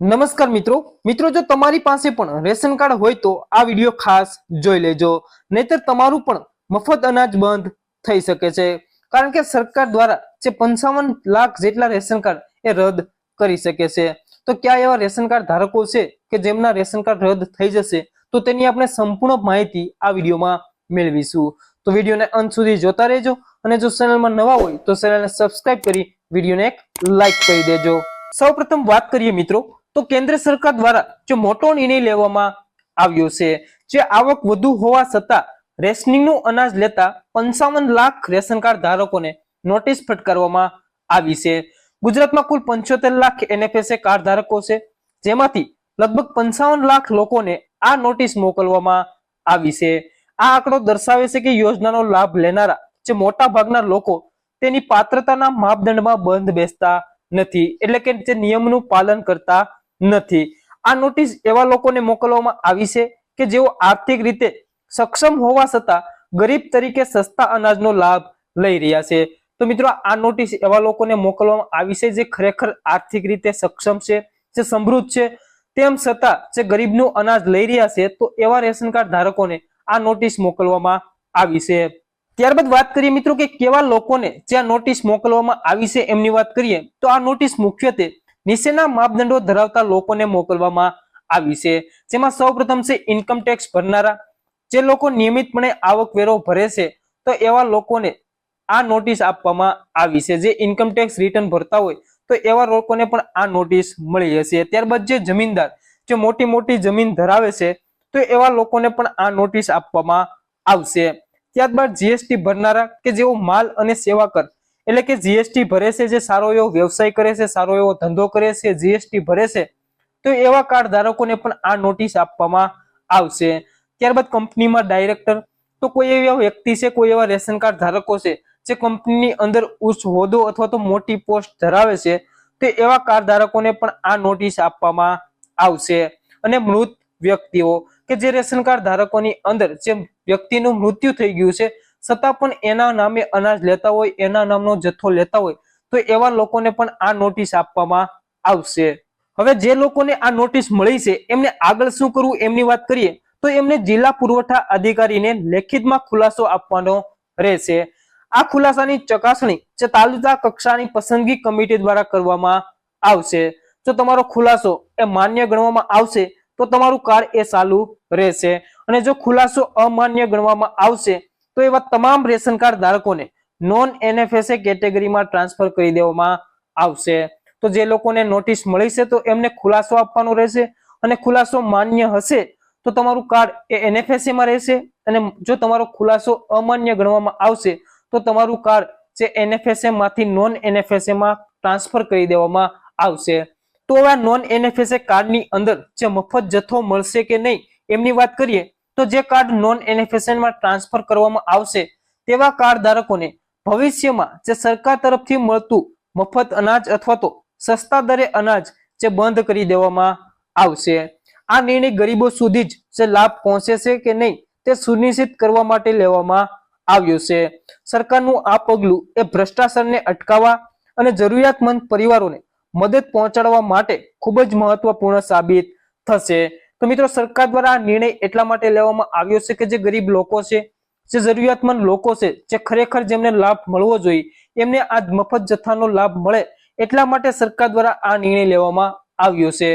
નમસ્કાર મિત્રો. મિત્રો, જો તમારી પાસે પણ રેશન કાર્ડ હોય તો આ વીડિયો ખાસ જોઈ લેજો. નહીતર તમારું પણ મફત અનાજ બંધ થઈ શકે છે. કારણ કે સરકાર દ્વારા જે પંચાવન લાખ જેટલા રેશન કાર્ડ એ રદ કરી શકે છે. તો ક્યાં એવા રેશન કાર્ડ ધારકો છે કે જેમના રેશન કાર્ડ રદ થઈ જશે, તો તેની આપણે સંપૂર્ણ માહિતી આ વિડીયોમાં મેળવીશું. તો વિડીયોને અંત સુધી જોતા રહેજો અને જો ચેનલમાં નવા હોય તો ચેનલને સબસ્ક્રાઇબ કરી વિડીયોને એક લાઈક કરી દેજો. સૌપ્રથમ વાત કરીએ મિત્રો. તો કેન્દ્ર સરકાર દ્વારા જે મોટો નિર્ણય લેવામાં આવ્યો છે, જે આવક વધુ હોવા છતાં રેશનિંગનું અનાજ લેતા પંચાવન લાખ રેશન કાર્ડ ધારકોને નોટિસ ફટકારવામાં આવી છે. ગુજરાતમાં કુલ પંચોતેર લાખ એનએફએસએ કાર્ડ ધારકો છે, જેમાંથી લગભગ પંચાવન લાખ લોકોને આ નોટિસ મોકલવામાં આવી છે. આ આંકડો દર્શાવે છે કે યોજનાનો લાભ લેનારા જે મોટા ભાગના લોકો તેની પાત્રતાના માપદંડમાં બંધ બેસતા નથી. એટલે કે જે નિયમનું પાલન કરતા નથી. આ નોટિસ એવા લોકોને મોકલવામાં આવી છે કે જેઓ આર્થિક રીતે સક્ષમ હોવા છતાં ગરીબ તરીકે સસ્તા અનાજનો લાભ લઈ રહ્યા છે. તો મિત્રો, આ નોટિસ એવા લોકોને મોકલવામાં આવી છે જે ખરેખર આર્થિક રીતે સક્ષમ છે, જે સમૃદ્ધ છે. તેમ છતાં જે ગરીબનું અનાજ લઈ રહ્યા છે, તો એવા રેશન કાર્ડ ધારકોને આ નોટિસ મોકલવામાં આવી છે. ત્યારબાદ વાત કરીએ મિત્રો કે કેવા લોકોને જે આ નોટિસ મોકલવામાં આવી છે એમની વાત કરીએ, તો આ નોટિસ મુખ્યત્વે નીચેના માપદંડો ધરાવતા લોકોને મોકલવામાં આવી છે. જેમાં સૌપ્રથમ છે ઇન્કમ ટેક્સ ભરનારા. જે લોકો નિયમિતપણે આવકવેરો ભરે છે, તો એવા લોકોને આ નોટિસ આપવામાં આવી છે. જે ઇન્કમ ટેક્સ રિટર્ન ભરતા હોય, તો એવા લોકોને પણ આ નોટિસ મળી હશે ત્યારબાદ જે જમીનદાર, જે મોટી મોટી જમીન ધરાવે છે, તો એવા લોકોને પણ આ નોટિસ આપવામાં આવશે. ત્યારબાદ જીએસટી ભરનારા કે જેઓ માલ અને સેવા કર એટલે કે જીએસટી ભરે છે, જે સારો એવો વ્યવસાય કરે છે, સારો એવો ધંધો કરે છે જીએસટી ભરે છે, તો એવા કાર્ડ ધારકોને પણ આ નોટિસ આપવામાં આવશે. ત્યારબાદ કંપનીમાં ડાયરેક્ટર તો કોઈ એવા વ્યક્તિ છે, કોઈ એવા રેશન કાર્ડ ધારકો છે, જે કંપનીની અંદર ઉચ્ચ હોદ્દો અથવા તો મોટી પોસ્ટ ધરાવે છે, તો એવા કાર્ડ ધારકોને પણ આ નોટિસ આપવામાં આવશે. અને મૃત વ્યક્તિઓ, કે જે રેશન કાર્ડ ધારકોની અંદર, જે વ્યક્તિનું મૃત્યુ થઈ ગયું છે છતાં પણ એના નામે અનાજ લેતા હોય, એના નામનો જથ્થો લેતા હોય, તો એવા લોકોને પણ આ નોટિસ આપવામાં આવશે. હવે જે લોકોને આ નોટિસ મળી છે, એમને આગળ શું કરવું એમની વાત કરીએ, તો એમને જિલ્લા પુરવઠા અધિકારીને લેખિતમાં ખુલાસો આપવાનો રહેશે. આ ખુલાસાની ચકાસણી જે તાલુકા કક્ષાની પસંદગી કમિટી દ્વારા કરવામાં આવશે. જો તમારો ખુલાસો એ માન્ય ગણવામાં આવશે, તો તમારું કાર્ડ એ ચાલુ રહેશે. અને જો ખુલાસો અમાન્ય ગણવામાં આવશે તો એવા તમામ રેશન કાર્ડ ધારકોને નોન એનએફએસએ કેટેગરીમાં ટ્રાન્સફર કરી દેવામાં આવશે. તો જે લોકોને નોટિસ મળી છે તો એમને ખુલાસો આપવાનો રહેશે અને ખુલાસો માન્ય હશે તો તમારું કાર્ડ એ એનએફએસએ માં રહેશે અને જો તમારો ખુલાસો અમાન્ય ગણવામાં આવશે તો તમારું કાર્ડ જે એનએફએસએ માંથી નોન એનએફએસએ માં ટ્રાન્સફર કરી દેવામાં આવશે. તો હવે નોન એનએફએસએ કાર્ડની અંદર જે મફત જથ્થો મળશે કે નહીં, એમની વાત કરીએ તો જે કાર્ડ નોન એનએફએસએનમાં ટ્રાન્સફર કરવામાં આવશે, તેવા કાર્ડ ધારકોને ભવિષ્યમાં જે સરકાર તરફથી મળતું મફત અનાજ અથવા તો સસ્તા દરે અનાજ જે બંધ કરી દેવામાં આવશે. આ નિર્ણય ગરીબો સુધી જ જે લાભ પહોંચે કે નહીં, તે સુનિશ્ચિત કરવા માટે લેવામાં આવ્યો છે. સરકારનું આ પગલું એ ભ્રષ્ટાચારને અટકાવવા અને જરૂરિયાતમંદ પરિવારોને મદદ પહોંચાડવા માટે ખૂબ જ મહત્વપૂર્ણ સાબિત થશે. તો મિત્રો, સરકાર દ્વારા આ નિર્ણય એટલા માટે લેવામાં આવ્યો છે કે જે ગરીબ લોકો છે, જે જરૂરિયાતમંદ લોકો છે, જે ખરેખર જેમને લાભ મળવો જોઈએ, એમને આ મફત જથ્થાનો લાભ મળે એટલા માટે સરકાર દ્વારા આ નિર્ણય લેવામાં આવ્યો છે.